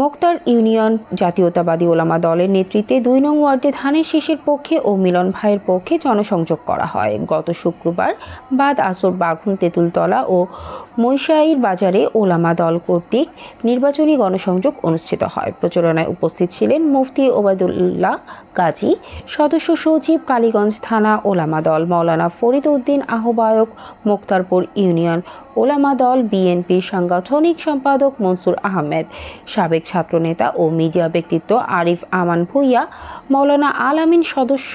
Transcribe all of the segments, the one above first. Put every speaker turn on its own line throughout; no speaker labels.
Moktar union জাতীয়তাবাদী ওলামা দলের নেতৃত্বে দুই নং ওয়ার্ডে ধানের শীষের পক্ষে ও মিলন ভাইয়ের পক্ষে জনসংযোগ করা হয়। গত শুক্রবার বাদ আসর বাঘুন তেঁতুলতলা ও মৈশাইর বাজারে ওলামা দল কর্তৃক নির্বাচনী গণসংযোগ অনুষ্ঠিত হয়। প্রচারণায় উপস্থিত ছিলেন মুফতি ওবায়দুল্লাহ গাজী, সদস্য সচিব কালীগঞ্জ থানা ওলামা দল মাওলানা ফরিদ উদ্দিন আহ্বায়ক মোক্তারপুর ইউনিয়ন ওলামা দল, বিএনপির সাংগঠনিক সম্পাদক মনসুর আহমেদ, সাবেক ছাত্রনেতা ও মিডিয়া ব্যক্তিত্ব আরিফ আমান ভুইয়া মৌলানা আল আমিন সদস্য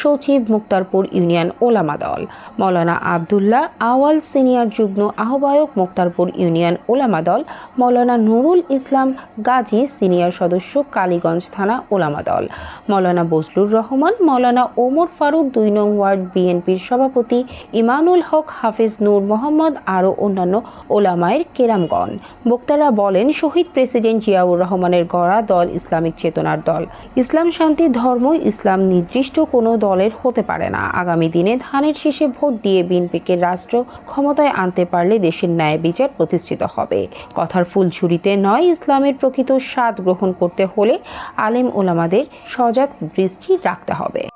সচিব মুক্তারপুর ইউনিয়ন ওলামা দল মৌলানা আবদুল্লাহ আওয়াল সিনিয়র যুগ্ম আহ্বায়ক মুক্তারপুর ইউনিয়ন ওলামা দল মৌলানা নুরুল ইসলাম গাজী সিনিয়র সদস্য কালীগঞ্জ থানা ওলামা দল মৌলানা বজলুর রহমান মৌলানা ওমর ফারুক দুই নং ওয়ার্ড বিএনপির সভাপতি, ইমানুল হক হাফিজ নূর মোহাম্মদ আরও অন্যান্য ওলামায়ের কেরামগণ। বক্তারা বলেন, শহীদ প্রেসিডেন্ট জিয়াউর রহমানের গড়া দল ইসলামিক চেতনার দল। ইসলাম শান্তি, ধর্ম, ইসলাম নির্দিষ্ট কোনো দলের হতে পারে না। আগামী দিনে ধানের শেষে ভোট দিয়ে বিএনপিকে রাষ্ট্র ক্ষমতায় আনতে পারলে দেশের ন্যায় বিচার প্রতিষ্ঠিত হবে। কথার ফুলঝুরিতে নয়, ইসলামের প্রকৃত স্বাদ গ্রহণ করতে হলে আলেম ওলামাদের সজাগ দৃষ্টি রাখতে হবে।